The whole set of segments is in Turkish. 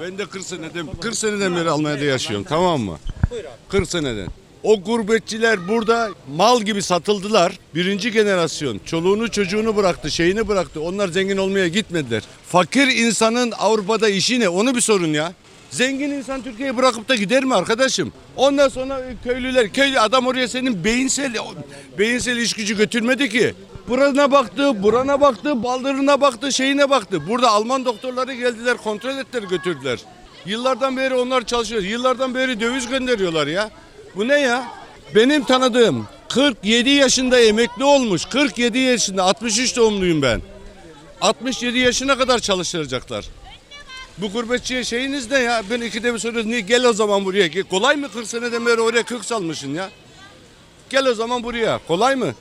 Ben de 40 seneden 40 seneden beri Almanya'da yaşıyorum tamam mı? 40 seneden. O gurbetçiler burada mal gibi satıldılar. Birinci generasyon. Çoluğunu çocuğunu bıraktı, şeyini bıraktı. Onlar zengin olmaya gitmediler. Fakir insanın Avrupa'da işi ne? Onu bir sorun ya. Zengin insan Türkiye'yi bırakıp da gider mi arkadaşım? Ondan sonra köylüler, köylü adam oraya senin beyinsel beyinsel iş gücü götürmedi ki. Burana baktı, burana baktı, baldırına baktı, şeyine baktı. Burada Alman doktorları geldiler, kontrol ettiler, götürdüler. Yıllardan beri onlar çalışıyor. Yıllardan beri döviz gönderiyorlar ya. Bu ne ya? Benim tanıdığım 47 yaşında emekli olmuş. 47 yaşında 63 doğumluyum ben. 67 yaşına kadar çalıştıracaklar. Bu gurbetçiye şeyiniz ne ya? Ben ikide bir soruyoruz. Niye gel o zaman buraya? Kolay mı 40 seneden beri oraya 40 salmışsın ya? Gel o zaman buraya. Kolay mı?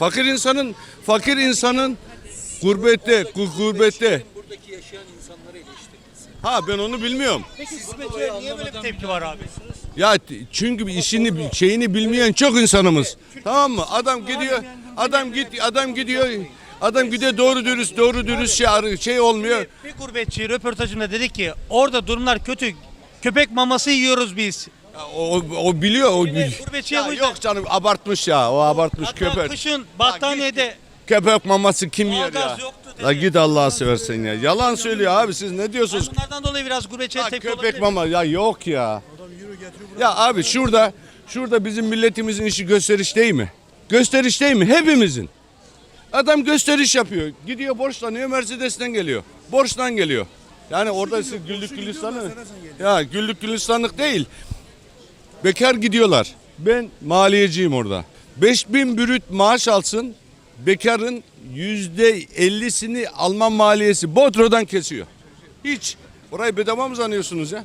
Fakir insanın fakir insanın gurbette, gu- gurbette. Buradaki yaşayan insanları eleştirdiniz. Ha ben onu bilmiyorum. Peki gurbetçiler niye böyle bir tepki var abi? Ya t- çünkü işini şeyini bilmeyen çok insanımız. Tamam mı? Adam gidiyor. Adam git adam gidiyor. Adam gidiyor doğru dürüst doğru dürüst şey, arı- şey olmuyor. Bir gurbetçi röportajında dedi ki orada durumlar kötü. Köpek maması yiyoruz biz. Ya O, o, biliyor. O, de gurbetçiye Ya bu yüzden- yok canım abartmış ya. O abartmış Hatta köpek. kışın battaniyede Köpek maması kim yer ya? Doğalgaz yoktu dedi. La git Allah'a seversen ya. Yalan söylüyor abi siz ne diyorsunuz? bunlardan dolayı biraz gurbetçiye Ha, tepki köpek olabilir. mama ya yok ya. Ya abi şurada şurada bizim milletimizin işi gösteriş değil mi? Gösteriş değil mi? Hepimizin. Adam gösteriş yapıyor. Gidiyor borçlanıyor Mercedes'ten geliyor. Borçtan geliyor. Yani orada siz güllük gülistanlık. Ya güllük gülistanlık değil. Bekar gidiyorlar. Ben maliyeciyim orada. 5000 brüt maaş alsın. Bekarın yüzde 50'sini Alman maliyesi Bodro'dan kesiyor. Hiç. Orayı bedava mı sanıyorsunuz ya?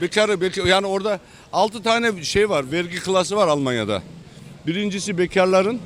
Bekarı, bekar, yani orada 6 tane şey var, vergi klası var Almanya'da. Birincisi bekarların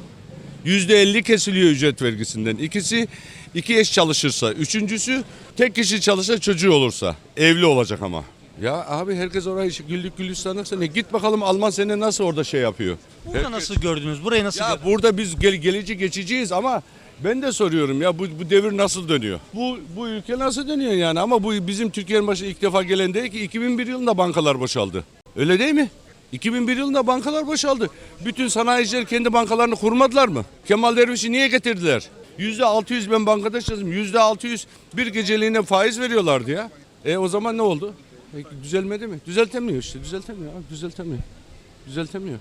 yüzde 50 kesiliyor ücret vergisinden. İkisi iki eş çalışırsa. Üçüncüsü tek kişi çalışsa çocuğu olursa. Evli olacak ama. Ya abi herkes orayı güllük gülistanlıksa ne? Git bakalım Alman seni nasıl orada şey yapıyor. Burada Herkes- nasıl gördünüz? Burayı nasıl ya gördünüz? burada biz gel, geleceği geçeceğiz ama ben de soruyorum ya bu, bu devir nasıl dönüyor? Bu bu ülke nasıl dönüyor yani? Ama bu bizim Türkiye'nin başına ilk defa gelen değil ki 2001 yılında bankalar boşaldı. Öyle değil mi? 2001 yılında bankalar boşaldı. Bütün sanayiciler kendi bankalarını kurmadılar mı? Kemal Derviş'i niye getirdiler? Yüzde 600 ben bankada çalıştım. Yüzde 600 bir geceliğine faiz veriyorlardı ya. E o zaman ne oldu? E, düzelmedi mi? Düzeltemiyor işte. Düzeltemiyor abi. Düzeltemiyor. Düzeltemiyor.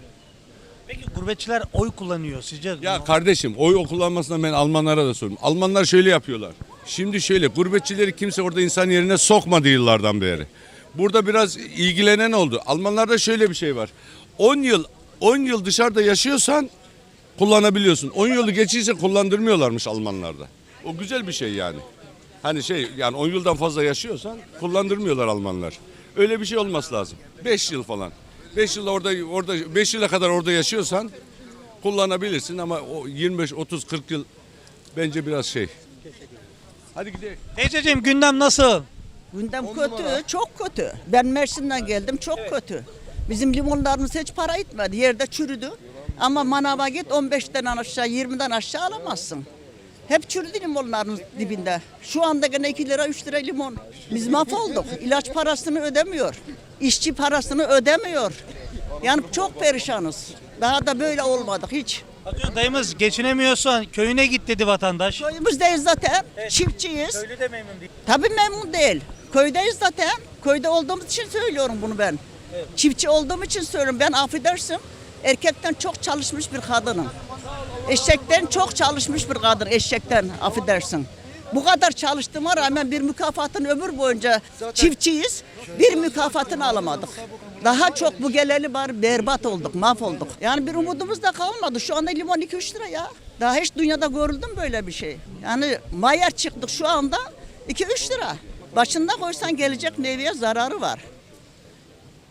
Peki gurbetçiler oy kullanıyor sizce? Ya kardeşim oy kullanmasına ben Almanlara da soruyorum. Almanlar şöyle yapıyorlar. Şimdi şöyle gurbetçileri kimse orada insan yerine sokmadı yıllardan beri. Burada biraz ilgilenen oldu. Almanlarda şöyle bir şey var. 10 yıl 10 yıl dışarıda yaşıyorsan kullanabiliyorsun. 10 yılı geçiyse kullandırmıyorlarmış Almanlarda. O güzel bir şey yani. Hani şey yani 10 yıldan fazla yaşıyorsan kullandırmıyorlar Almanlar. Öyle bir şey olması lazım. 5 yıl falan. 5 yıl orada orada 5 yıla kadar orada yaşıyorsan kullanabilirsin ama o 25 30 40 yıl bence biraz şey. Hadi gidelim. Teyzeciğim gündem nasıl? Gündem kötü, çok kötü. Ben Mersin'den geldim, çok kötü. Bizim limonlarımız hiç para etmedi, yerde çürüdü. Ama manava git 15'ten aşağı, 20'den aşağı alamazsın. Hep çürüdü limonlarımız dibinde. Şu anda gene 2 lira, 3 lira limon. Biz mahvolduk. İlaç parasını ödemiyor. İşçi parasını ödemiyor. Yani çok perişanız. Daha da böyle olmadık hiç. Dayımız geçinemiyorsan köyüne git dedi vatandaş. Köyümüzdeyiz zaten. Çiftçiyiz. Köylü de memnun değil. Tabii memnun değil. Köydeyiz zaten. Köyde olduğumuz için söylüyorum bunu ben. Çiftçi olduğum için söylüyorum. Ben affedersin. Erkekten çok çalışmış bir kadınım. Eşekten çok çalışmış bir kadın. Eşekten affedersin. Bu kadar çalıştığıma rağmen bir mükafatın ömür boyunca çiftçiyiz. Bir mükafatını alamadık. Daha çok bu geleli var berbat olduk, mahvolduk. Yani bir umudumuz da kalmadı. Şu anda limon 2-3 lira ya. Daha hiç dünyada görüldü mü böyle bir şey? Yani mayar çıktık şu anda 2-3 lira. Başında koysan gelecek meyveye zararı var.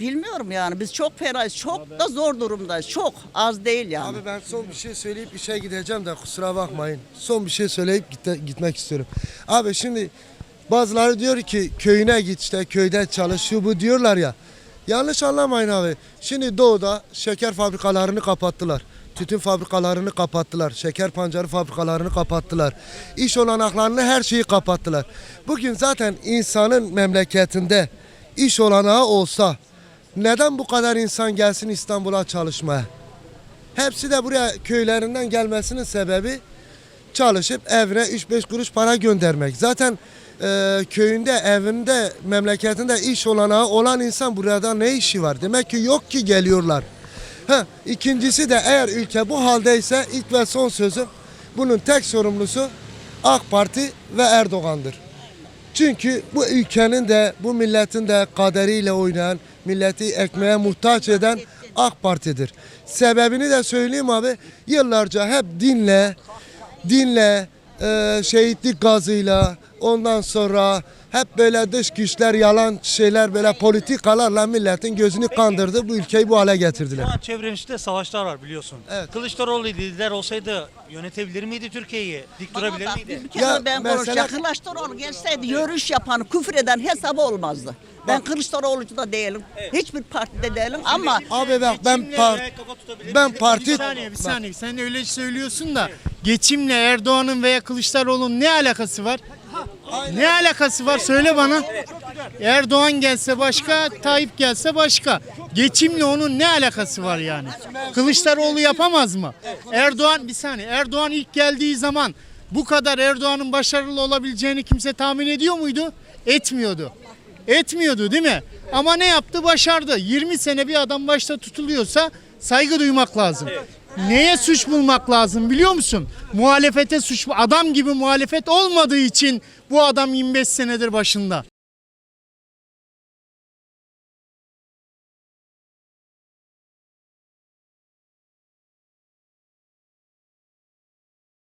Bilmiyorum yani biz çok ferayız, çok da zor durumdayız. Çok az değil yani. Abi ben son bir şey söyleyip işe gideceğim de kusura bakmayın. Son bir şey söyleyip git- gitmek istiyorum. Abi şimdi bazıları diyor ki köyüne git işte köyde çalışıyor bu diyorlar ya. Yanlış anlamayın abi. Şimdi doğuda şeker fabrikalarını kapattılar. tütün fabrikalarını kapattılar. Şeker pancarı fabrikalarını kapattılar. İş olanaklarını her şeyi kapattılar. Bugün zaten insanın memleketinde iş olanağı olsa neden bu kadar insan gelsin İstanbul'a çalışmaya? Hepsi de buraya köylerinden gelmesinin sebebi çalışıp evine 3-5 kuruş para göndermek. Zaten e, köyünde, evinde, memleketinde iş olanağı olan insan burada ne işi var? Demek ki yok ki geliyorlar. Ha, ikincisi de eğer ülke bu haldeyse ilk ve son sözüm bunun tek sorumlusu AK Parti ve Erdoğan'dır. Çünkü bu ülkenin de bu milletin de kaderiyle oynayan, milleti ekmeğe muhtaç eden AK Parti'dir. Sebebini de söyleyeyim abi. Yıllarca hep dinle, dinle, e, şehitlik gazıyla, ondan sonra hep böyle dış güçler, yalan şeyler, böyle politikalarla milletin gözünü kandırdı. Bu ülkeyi bu hale getirdiler. Şu an çevremizde savaşlar var biliyorsun. Evet. Kılıçdaroğlu lider olsaydı yönetebilir miydi Türkiye'yi? Dik durabilir Bak, miydi? Bir kere Ya ben mesela- konuşacağım. Kılıçdaroğlu gelseydi yürüyüş yapan, küfür eden hesabı olmazdı. Ben Kılıçdaroğlu'cu da değilim. Hiçbir partide değilim ama Abi bak ben par ben parti Bir saniye bir saniye sen öyle söylüyorsun da geçimle Erdoğan'ın veya Kılıçdaroğlu'nun ne alakası var? Ne alakası var söyle bana. Erdoğan gelse başka, Tayyip gelse başka. Geçimle onun ne alakası var yani? Kılıçdaroğlu yapamaz mı? Erdoğan bir saniye Erdoğan ilk geldiği zaman bu kadar Erdoğan'ın başarılı olabileceğini kimse tahmin ediyor muydu? Etmiyordu. Etmiyordu değil mi? Ama ne yaptı? Başardı. 20 sene bir adam başta tutuluyorsa saygı duymak lazım. Neye suç bulmak lazım biliyor musun? Muhalefete suç adam gibi muhalefet olmadığı için bu adam 25 senedir başında.